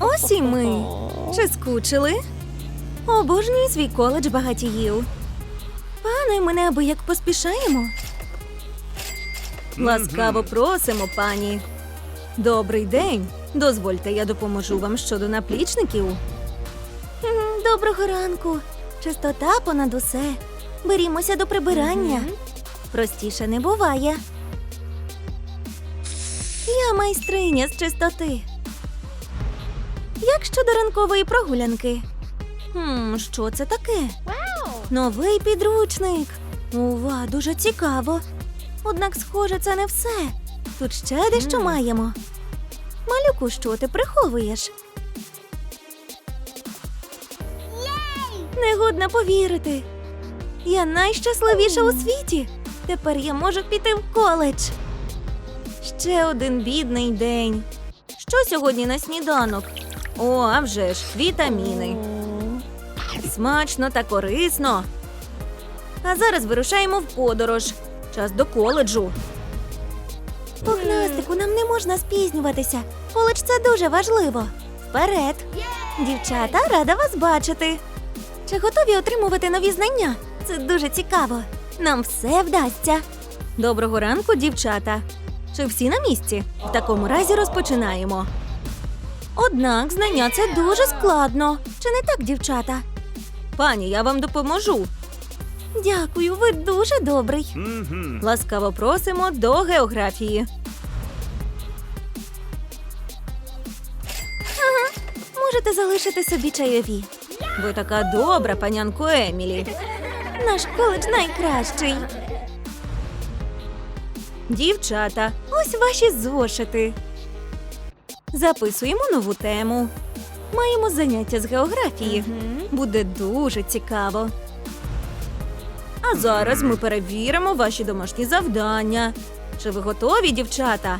Ось і ми. Чи скучили? Обожнюю свій коледж багатіїв. Пане, ми неабияк поспішаємо. Ласкаво просимо, пані. Добрий день. Дозвольте, я допоможу вам щодо наплічників. Доброго ранку. Чистота понад усе. Берімося до прибирання. Простіше не буває. Я майстриня з чистоти. Як щодо ранкової прогулянки? Хм, що це таке? Новий підручник. Ува, дуже цікаво. Однак, схоже, це не все. Тут ще дещо маємо. Малюку, що ти приховуєш? Негодно повірити. Я найщасливіша у світі. Тепер я можу піти в коледж. Ще один бідний день. Що сьогодні на сніданок? О, а вже ж, вітаміни. Смачно та корисно. А зараз вирушаємо в подорож. Час до коледжу. Пухнастику, нам не можна спізнюватися. Коледж це дуже важливо. Вперед! Дівчата, рада вас бачити. Чи готові отримувати нові знання? Це дуже цікаво. Нам все вдасться. Доброго ранку, дівчата. Чи всі на місці? В такому разі розпочинаємо. Однак знання це дуже складно. Чи не так, дівчата? Пані, я вам допоможу. Дякую, ви дуже добрий. Ласкаво просимо до географії. Ага, можете залишити собі чайові. Ви така добра, панянко Емілі. Наш коледж найкращий. Дівчата, ось ваші зошити. Записуємо нову тему. Маємо заняття з географії. Буде дуже цікаво. А зараз ми перевіримо ваші домашні завдання. Чи ви готові, дівчата?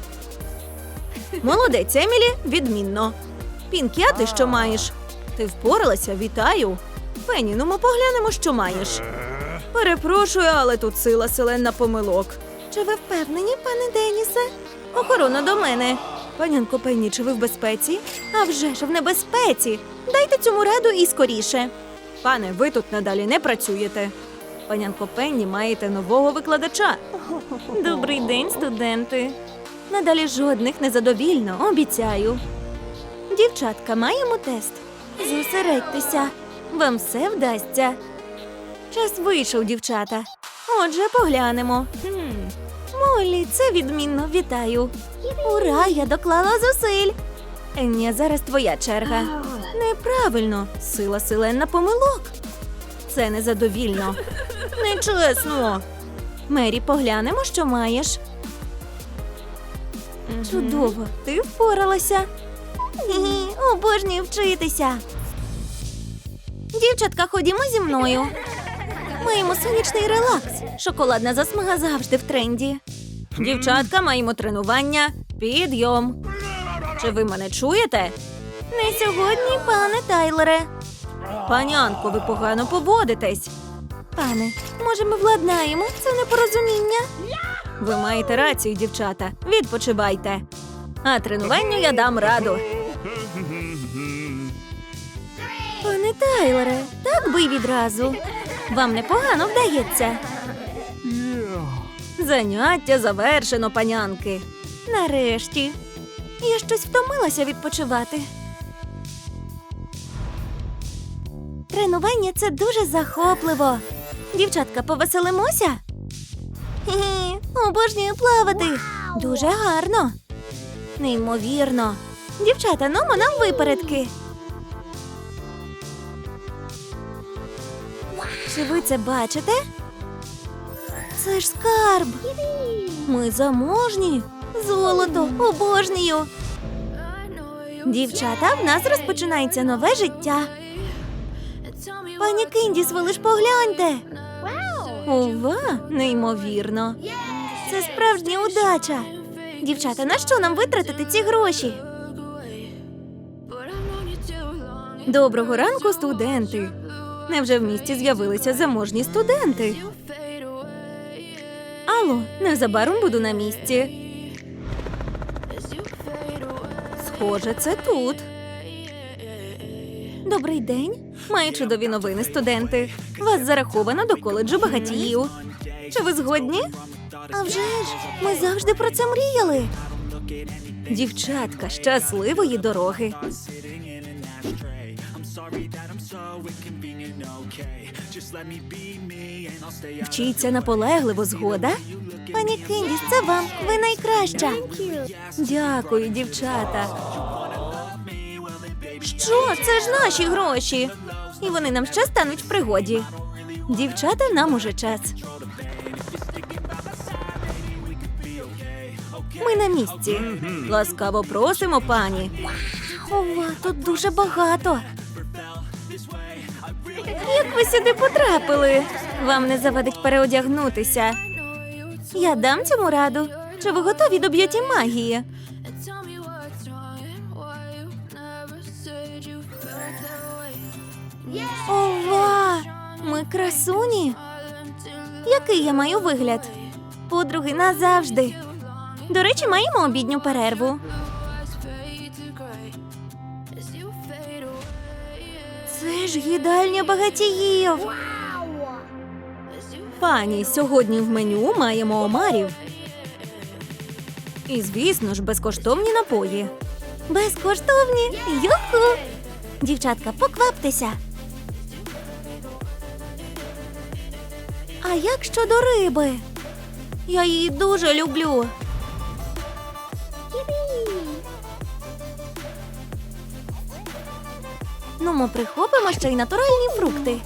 Молодець, Емілі, відмінно. Пінкі, а ти що маєш? Ти впоралася, вітаю. Пенні, ну ми поглянемо, що маєш. Перепрошую, але тут сила селена помилок. Чи ви впевнені, пане Денісе? Охорона до мене. Панянко Пенні, чи ви в безпеці? А вже ж в небезпеці. Дайте цьому раду і скоріше. Пане, ви тут надалі не працюєте. Панянко Пенні, маєте нового викладача. Добрий день, студенти. Надалі жодних незадовільно, обіцяю. Дівчатка, маємо тест. Зосередьтеся, вам все вдасться. Час вийшов, дівчата. Отже, поглянемо. Молі, це відмінно вітаю. Ура, я доклала зусиль. Ені, зараз твоя черга. Неправильно, сила селена помилок. Це незадовільно. Нечесно. Мері, поглянемо, що маєш. Чудово, ти впоралася. Обожнюю вчитися. Дівчатка, ходімо зі мною. Маємо сонячний релакс. Шоколадна засмага завжди в тренді. Дівчатка, маємо тренування. Підйом. Чи ви мене чуєте? Не сьогодні, пане Тайлере. Панянко, ви погано поводитесь. Пане, може, ми владнаємо це непорозуміння? Ви маєте рацію, дівчата. Відпочивайте. А тренуванню я дам раду. Пане Тайлере, так би й відразу. Вам непогано вдається. Заняття завершено, панянки. Нарешті. Я щось втомилася відпочивати. Тренування це дуже захопливо. Дівчатка, повеселимося? Хі-хі, обожнюю плавати. Дуже гарно. Неймовірно. Дівчата, ну нам випередки. Чи ви це бачите? Це ж скарб. Ми заможні. Золото, обожнюю. Дівчата, в нас розпочинається нове життя. Пані Кіндіс, ви лиш погляньте. Ова, неймовірно. Це справжня удача. Дівчата, на що нам витратити ці гроші? Доброго ранку, студенти. Невже в місті з'явилися заможні студенти? Алло, незабаром буду на місці. Схоже, це тут. Добрий день. Маю чудові новини, студенти. Вас зараховано до коледжу багатіїв. Чи ви згодні? А вже ж, ми завжди про це мріяли. Дівчатка, щасливої дороги. Вчіться наполегливо, згода? Пані Кендіс, це вам. Ви найкраща. Дякую, дівчата. Що? Це ж наші гроші. І вони нам ще стануть в пригоді. Дівчата, нам уже час. Ми на місці. Ласкаво просимо, пані. Ова, тут дуже багато. Як ви сюди потрапили? Вам не завадить переодягнутися. Я дам цьому раду. Чи ви готові до б'юті магії? Ова! Ми красуні. Який я маю вигляд? Подруги назавжди. До речі, маємо обідню перерву. Це ж їдальня багатіїв. Пані, сьогодні в меню маємо омарів. І, звісно ж, безкоштовні напої. Безкоштовні? Юху! Дівчатка, покваптеся. А як щодо риби? Я її дуже люблю. Ну, ми прихопимо ще й натуральні фрукти.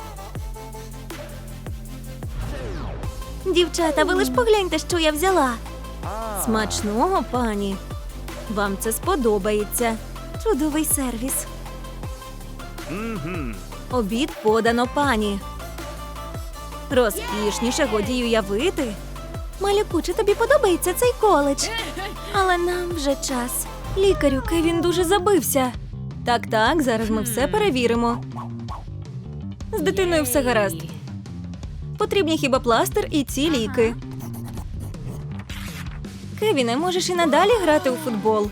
Дівчата, ви лиш погляньте, що я взяла. Смачного, пані. Вам це сподобається. Чудовий сервіс. Обід подано пані. Розкішніше годі й уявити. Малюку, чи тобі подобається цей коледж? Але нам вже час. Лікарю, Кевін дуже забився. Так, так, зараз ми все перевіримо. З дитиною все гаразд. Потрібні хіба пластир і ці ліки. Кевіне, можеш і надалі грати у футбол.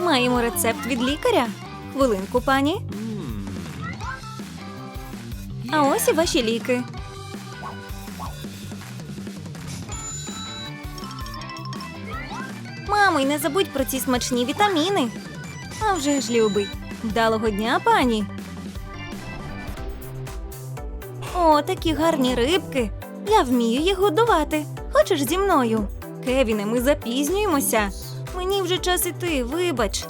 Маємо рецепт від лікаря. Хвилинку, пані. А ось і ваші ліки. Мамо, й не забудь про ці смачні вітаміни. А вже ж, любий. Вдалого дня, пані. О, такі гарні рибки. Я вмію їх годувати. Хочеш зі мною? Кевіне, ми запізнюємося. Мені вже час іти, вибач.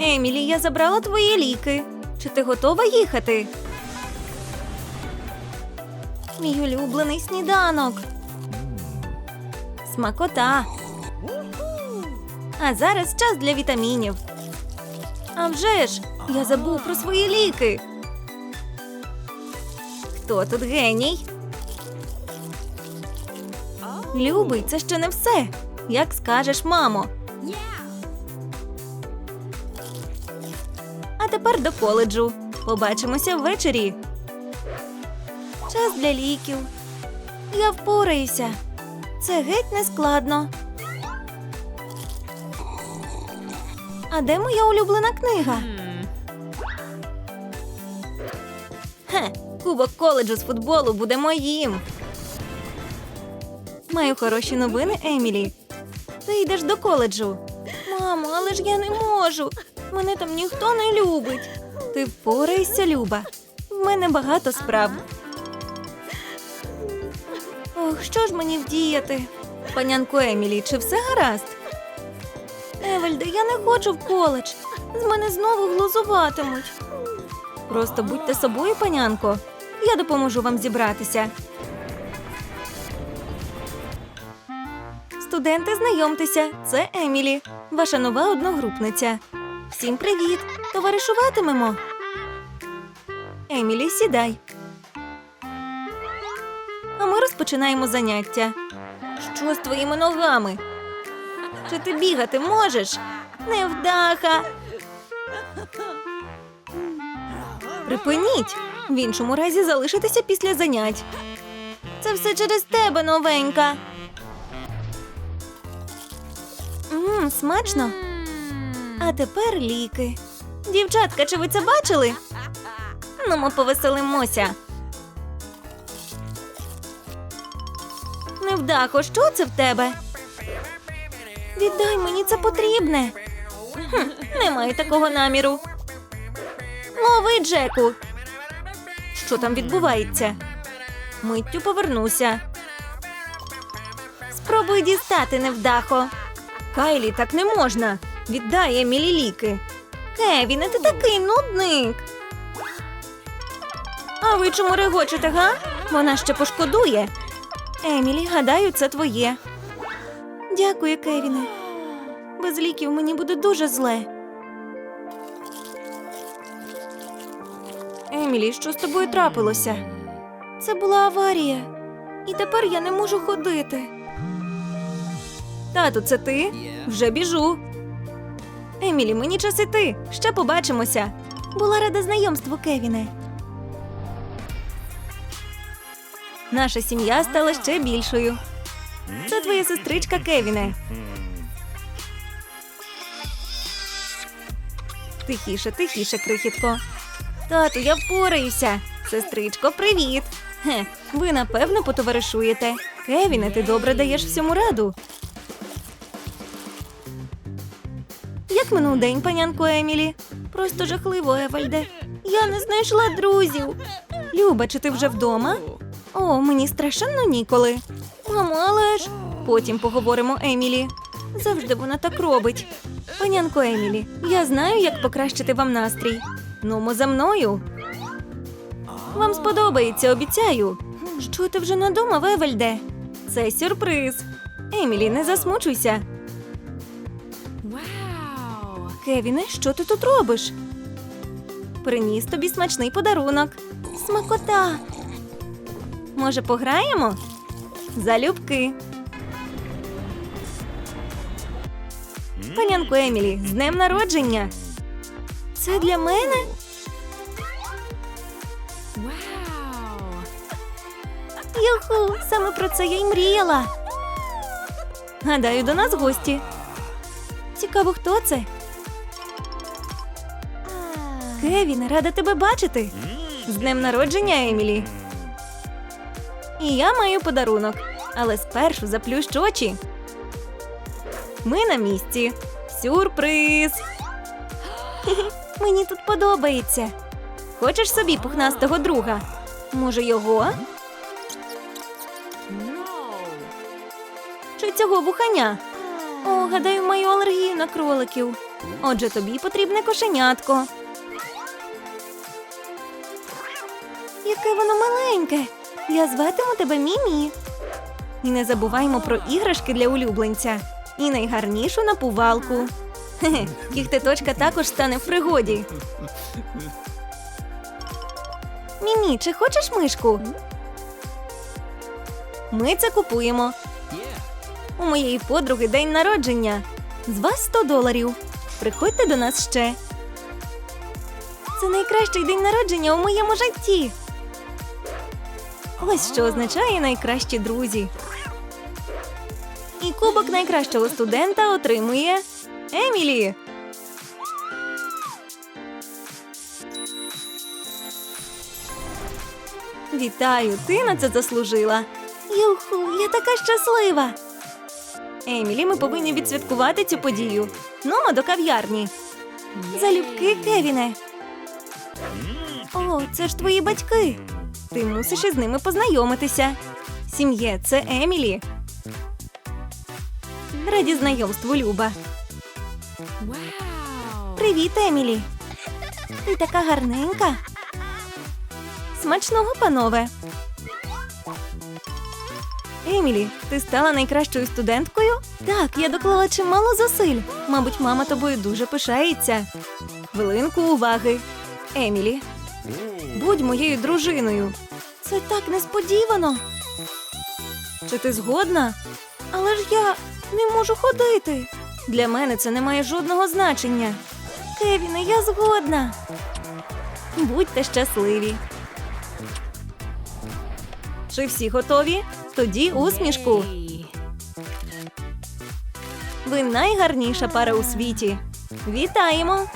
Емілі, я забрала твої ліки. Чи ти готова їхати? Мій улюблений сніданок. Смакота. А зараз час для вітамінів. А вже ж, я забув про свої ліки. Хто тут геній? Любий, це ще не все. Як скажеш, мамо. А тепер до коледжу. Побачимося ввечері. Час для ліків. Я впораюся. Це геть не складно. А де моя улюблена книга? Хе, кубок коледжу з футболу буде моїм. Маю хороші новини, Емілі. Ти йдеш до коледжу. Мамо, але ж я не можу. Мене там ніхто не любить. Ти впорайся, Люба. В мене багато справ. Ох, що ж мені вдіяти? Панянко Емілі, чи все гаразд? Евельде, я не хочу в коледж. З мене знову глузуватимуть. Просто будьте собою, панянко. Я допоможу вам зібратися. Студенти, знайомтеся, це Емілі, ваша нова одногрупниця. Всім привіт! Товаришуватимемо. Емілі, сідай. А ми розпочинаємо заняття. Що з твоїми ногами? Чи ти бігати можеш? Невдаха. Припиніть. В іншому разі залишитися після занять. Це все через тебе, новенька. Мм, смачно. А тепер ліки. Дівчатка, чи ви це бачили? Ну, ми повеселимося. Невдахо, що це в тебе? Віддай мені це потрібне. Хм, не маю такого наміру. Лови, Джеку. Що там відбувається? Миттю повернуся. Спробуй дістати невдахо. Кайлі, так не можна. Віддай Емілі ліки. Кевіне, ти такий нудник. А ви чому регочете, га? Вона ще пошкодує. Емілі, гадаю, це твоє. Дякую, Кевіне. Без ліків мені буде дуже зле. Емілі, що з тобою трапилося? Це була аварія. І тепер я не можу ходити. Тату, це ти? Вже біжу. Емілі, мені час іти. Ще побачимося. Була рада знайомству, Кевіне. Наша сім'я стала ще більшою. Це твоя сестричка Кевіне. Тихіше, тихіше, крихітко. Тату, я впораюся. Сестричко, привіт. Хе, ви напевно потоваришуєте. Кевіне, ти добре даєш всьому раду. Як минув день, панянко Емілі? Просто жахливо, Евальде. Я не знайшла друзів. Люба, чи ти вже вдома? О, мені страшенно ніколи. Мамо, але ж. Потім поговоримо, Емілі. Завжди вона так робить. Панянко Емілі, я знаю, як покращити вам настрій. Нумо за мною. Вам сподобається, обіцяю. Що ти вже надумав, Евельде? Це сюрприз. Емілі, не засмучуйся. Кевіне, що ти тут робиш? Приніс тобі смачний подарунок. Смакота. Може, пограємо? Залюбки. Панянко Емілі, з днем народження. Це для мене? Юху, саме про це я й мріяла. Гадаю, до нас гості. Цікаво, хто це? Кевін, рада тебе бачити. З днем народження, Емілі. І я маю подарунок, але спершу заплющ очі. Ми на місці. Сюрприз. Мені тут подобається. Хочеш собі пухнастого друга? Може, його? Чи цього вуханя? О, гадаю, маю алергію на кроликів. Отже, тобі потрібне кошенятко. Яке воно маленьке. Я зватиму тебе Мімі. І не забуваймо про іграшки для улюбленця. І найгарнішу напувалку. Кіхтеточка також стане в пригоді. Мімі, чи хочеш мишку? Ми це купуємо. У моєї подруги день народження. З вас 100 доларів. Приходьте до нас ще. Це найкращий день народження у моєму житті. Ось що означає найкращі друзі. І кубок найкращого студента отримує Емілі. Вітаю, ти на це заслужила. Юху, я така щаслива. Емілі, ми повинні відсвяткувати цю подію. Нумо до кав'ярні. Залюбки, Кевіне. О, це ж твої батьки. Ти мусиш із ними познайомитися. Сім'є, це Емілі. Раді знайомству, Люба. Привіт, Емілі. Ти така гарненька. Смачного, панове. Емілі, ти стала найкращою студенткою? Так, я доклала чимало зусиль. Мабуть, мама тобою дуже пишається. Хвилинку уваги. Емілі, будь моєю дружиною. Це так несподівано. Чи ти згодна? Але ж я не можу ходити. Для мене це не має жодного значення. Кевіне, я згодна. Будьте щасливі. Чи всі готові? Тоді усмішку. Ви найгарніша пара у світі. Вітаємо!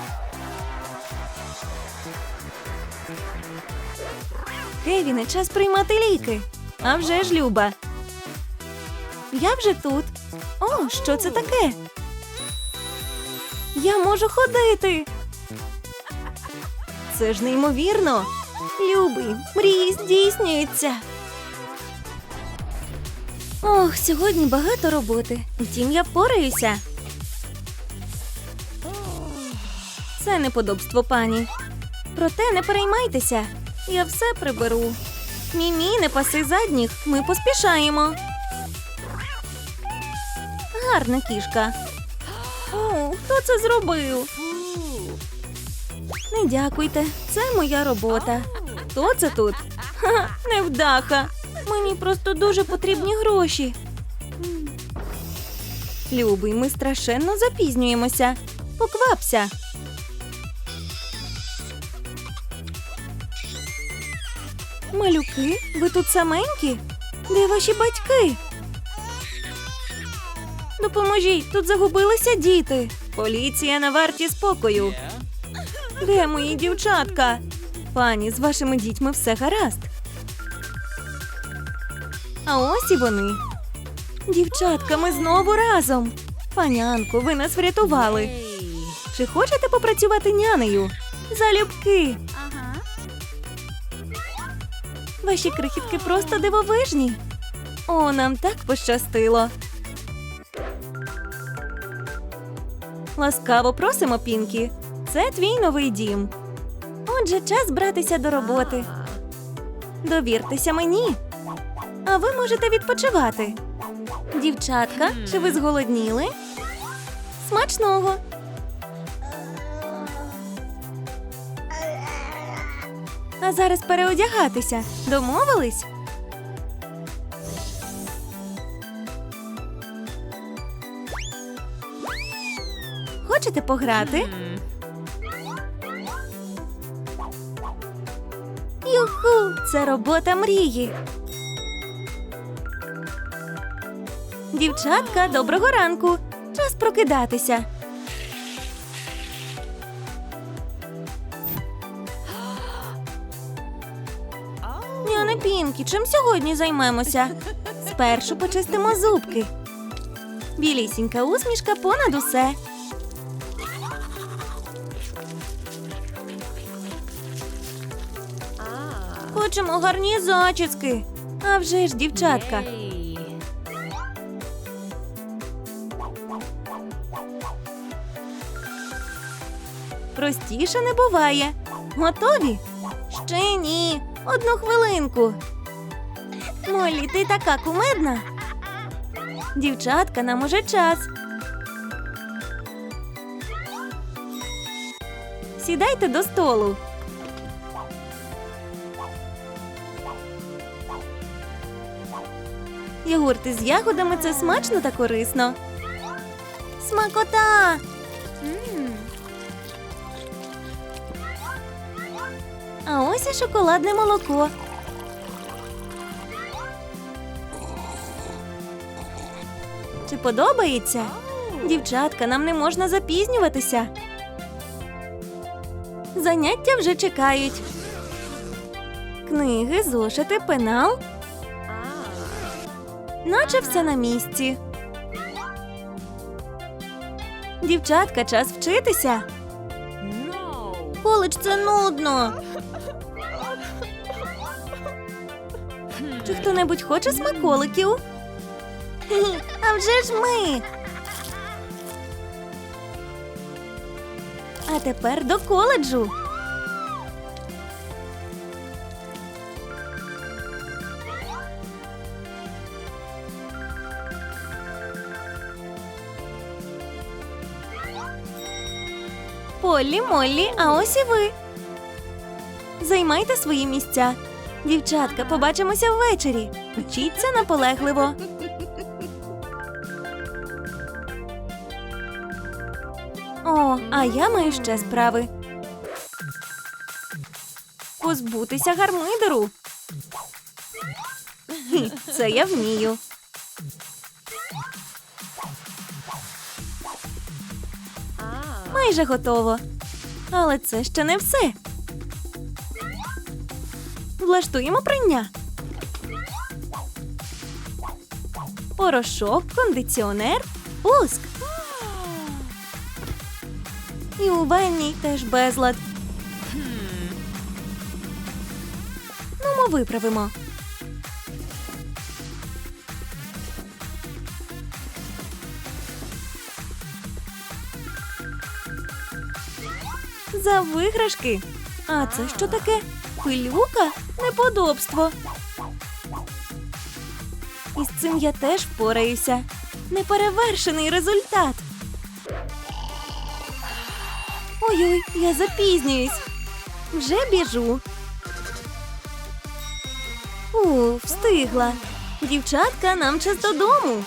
Кевіне, час приймати ліки. А вже ж люба. Я вже тут. О, що це таке? Я можу ходити. Це ж неймовірно. Любий, мрії здійснюються. Ох, сьогодні багато роботи. Втім, я впораюся. Це неподобство, пані. Проте не переймайтеся. Я все приберу. Мімі, не паси задніх, ми поспішаємо. Гарна кішка. О, хто це зробив? Не дякуйте, це моя робота. Хто це тут? Ха, невдаха. Мені просто дуже потрібні гроші. Любий, ми страшенно запізнюємося. Поквапся. Малюки, ви тут саменькі? Де ваші батьки? Допоможіть, тут загубилися діти. Поліція на варті спокою. Де мої дівчатка? Пані, з вашими дітьми все гаразд. А ось і вони. Дівчатка, ми знову разом. Панянку, ви нас врятували. Чи хочете попрацювати нянею? Залюбки. Ваші крихітки просто дивовижні. О, нам так пощастило. Ласкаво просимо, Пінкі. Це твій новий дім. Отже, час братися до роботи. Довіртеся мені. А ви можете відпочивати. Дівчатка, чи ви зголодніли? Смачного. А зараз переодягатися. Домовились? Хочете пограти? Юху! Це робота мрії. Дівчатка, доброго ранку. Час прокидатися. Няна Пінкі, чим сьогодні займемося? Спершу почистимо зубки. Білісінька усмішка понад усе. Хочемо гарні зачіски. А вже ж, дівчатка. Простіше не буває. Готові? Ще ні. Одну хвилинку. Молі, ти така кумедна. Дівчатка, нам уже час. Сідайте до столу. Йогурти з ягодами це смачно та корисно. Смакота! А ось і шоколадне молоко. Чи подобається? Дівчатка, нам не можна запізнюватися. Заняття вже чекають. Книги, зошити, пенал. Наче все на місці. Дівчатка, час вчитися. Коледж це нудно. Чи хто-небудь хоче смаколиків? А вже ж ми. А тепер до коледжу. Полі, Моллі, а ось і ви. Займайте свої місця. Дівчатка, побачимося ввечері. Вчіться наполегливо. О, а я маю ще справи. Позбутися гармидеру. Це я вмію. Майже готово. Але це ще не все. Влаштуємо прання. Порошок, кондиціонер, пуск. І у ванній теж безлад. Ну, ми виправимо. За виграшки. А це що таке? Пилюка? Неподобство. І з цим я теж впораюся. Неперевершений результат. Ой-ой, я запізнююсь. Вже біжу. У, встигла. Дівчатка, нам час додому.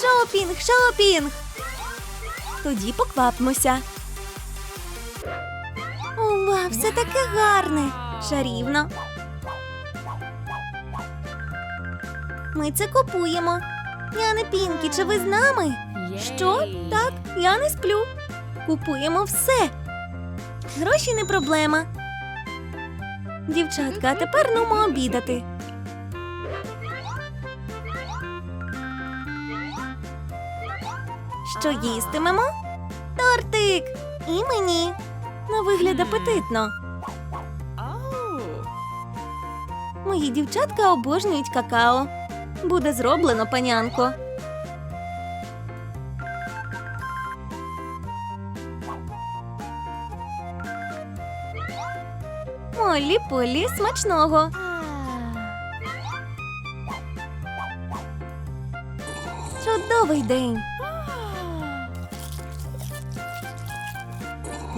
Шопінг, шопінг. Тоді поквапмося. Ова, все таке гарне. Шарівно. Ми це купуємо. Яне Пінкі, чи ви з нами? Що? Так, я не сплю. Купуємо все. Гроші не проблема. Дівчатка, а тепер нумо обідати. Що їстимемо? Тортик! І мені. На вигляд апетитно. Мої дівчатка обожнюють какао. Буде зроблено, панянко. Моллі Полі смачного. Чудовий день.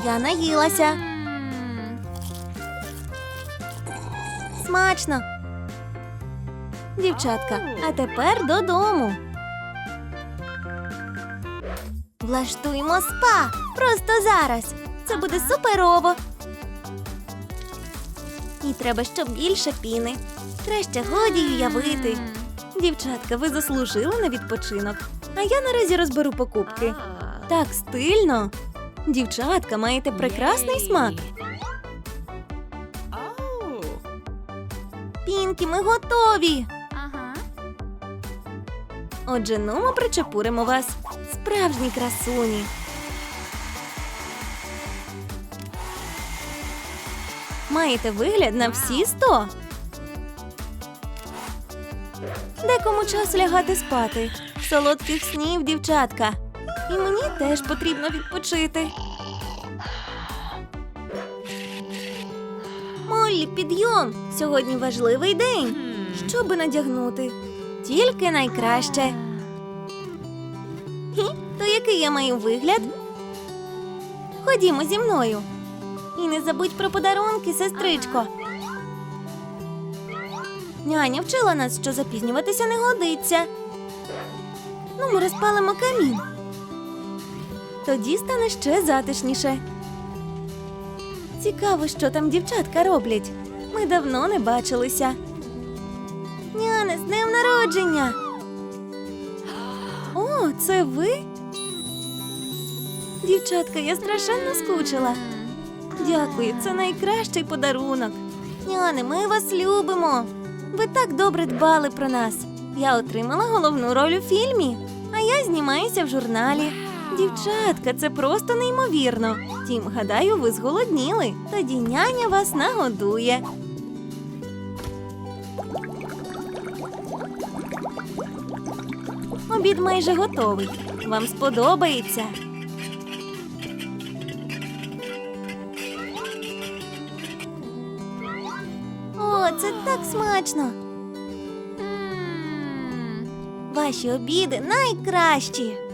Я наїлася. Смачно. Дівчатка, а тепер додому. Влаштуємо спа просто зараз. Це буде суперово. І треба щоб більше піни. Краще годі уявити. Дівчатка, ви заслужили на відпочинок. А я наразі розберу покупки. Так стильно. Дівчатка, маєте прекрасний смак. Пінкі, ми готові. Отже, ну ми причепуримо вас. Справжні красуні. Маєте вигляд на всі сто. Декому час лягати спати. Солодких снів, дівчатка. І мені теж потрібно відпочити. Моллі, підйом! Сьогодні важливий день. Що би надягнути? Тільки найкраще. Хі, то який я маю вигляд? Ходімо зі мною. І не забудь про подарунки, сестричко. Няня вчила нас, що запізнюватися не годиться. Ну, ми розпалимо камін. Тоді стане ще затишніше. Цікаво, що там дівчатка роблять. Ми давно не бачилися. Няне, з днем народження. О, це ви? Дівчатка, я страшенно скучила. Дякую, це найкращий подарунок. Няне, ми вас любимо. Ви так добре дбали про нас. Я отримала головну роль у фільмі, а я знімаюся в журналі. Дівчатка, це просто неймовірно. Тім, гадаю, ви зголодніли. Тоді няня вас нагодує. Обід майже готовий. Вам сподобається. О, це так смачно. Ваші обіди найкращі.